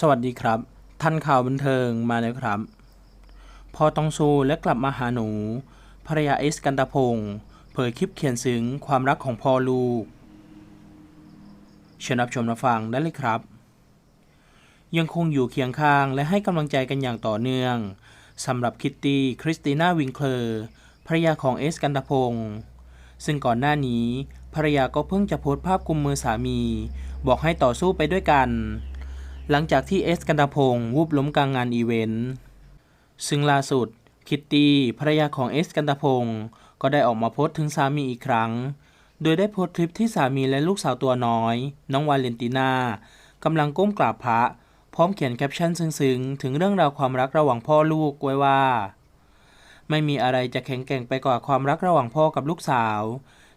สวัสดีครับ ท่านข่าวบันเทิงมาแล้วครับ พอตองสู้และกลับมาหาหนู ภรรยาเอสกันตพงศ์เผยคลิปเขียนซึ้งความรักของพ่อลูก เชิญรับชมรับฟังได้เลยครับ ยังคงอยู่เคียงข้างและให้กำลังใจกันอย่างต่อเนื่องสำหรับคิตตี้คริสติน่าวิงเคลอร์ภรรยาของเอสกันตพงศ์ซึ่งก่อนหน้านี้ภรรยาก็เพิ่งจะโพสต์ภาพกุมมือสามี บอกให้ต่อสู้ไปด้วยกัน หลังจากที่เอสกันตะพงศ์วูบล้มกลางงานอีเวนต์ ซึ่งล่าสุด คิตตี้ภรรยาของเอสกันตะพงศ์ก็ได้ออกมาโพสต์ถึงสามีอีกครั้ง โดยได้โพสต์คลิปที่สามีและลูกสาวตัวน้อย น้องวาเลนติน่ากำลังก้มกราบพระ พร้อมเขียนแคปชั่นซึ้งๆ ถึงเรื่องราวความรักระหว่างพ่อลูกไว้ว่า ไม่มีอะไรจะแข็งแกร่งไปกว่าความรักระหว่างพ่อกับลูกสาว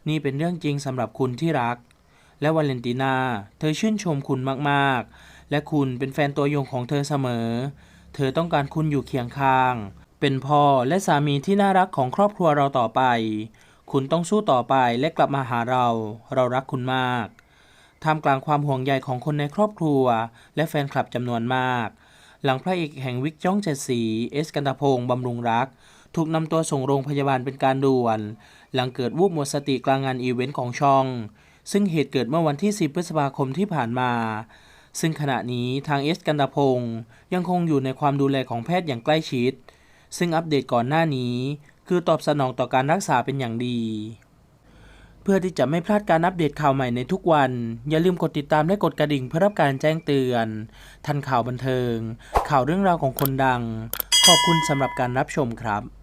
นี่เป็นเรื่องจริงสำหรับคุณที่รัก และวาเลนติน่าเธอชื่นชมคุณมากๆ และคุณเป็นแฟนตัวยงของเธอเสมอ เธอต้องการคุณอยู่เคียงข้าง เป็นพ่อและสามีที่น่ารักของครอบครัวเราต่อไป คุณต้องสู้ต่อไปและกลับมาหาเรา เรารักคุณมากท่ามกลางความห่วงใยของคนในครอบครัว และแฟนคลับจำนวนมาก หลังพระเอกแห่งวิกจ้องเจ็ดสีเอสกันตพงศ์บำรุงรัก ถูกนำตัวส่งโรงพยาบาลเป็นการด่วน หลังเกิดวูบหมดสติกลางงานอีเวนต์ของช่อง ซึ่งเหตุเกิดเมื่อวันที่ 10 พฤษภาคมที่ผ่านมา ซึ่งขณะนี้ทางเอสกันตะพงศ์ยังคงอยู่ในความดูแลของแพทย์อย่างใกล้ชิด ซึ่งอัปเดตก่อนหน้านี้ คือตอบสนองต่อการรักษาเป็นอย่างดี เพื่อที่จะไม่พลาดการอัปเดตข่าวใหม่ในทุกวัน อย่าลืมกดติดตามและกดกระดิ่งเพื่อรับการแจ้งเตือน ทันข่าวบันเทิง ข่าวเรื่องราวของคนดัง ขอบคุณสำหรับการรับชมครับ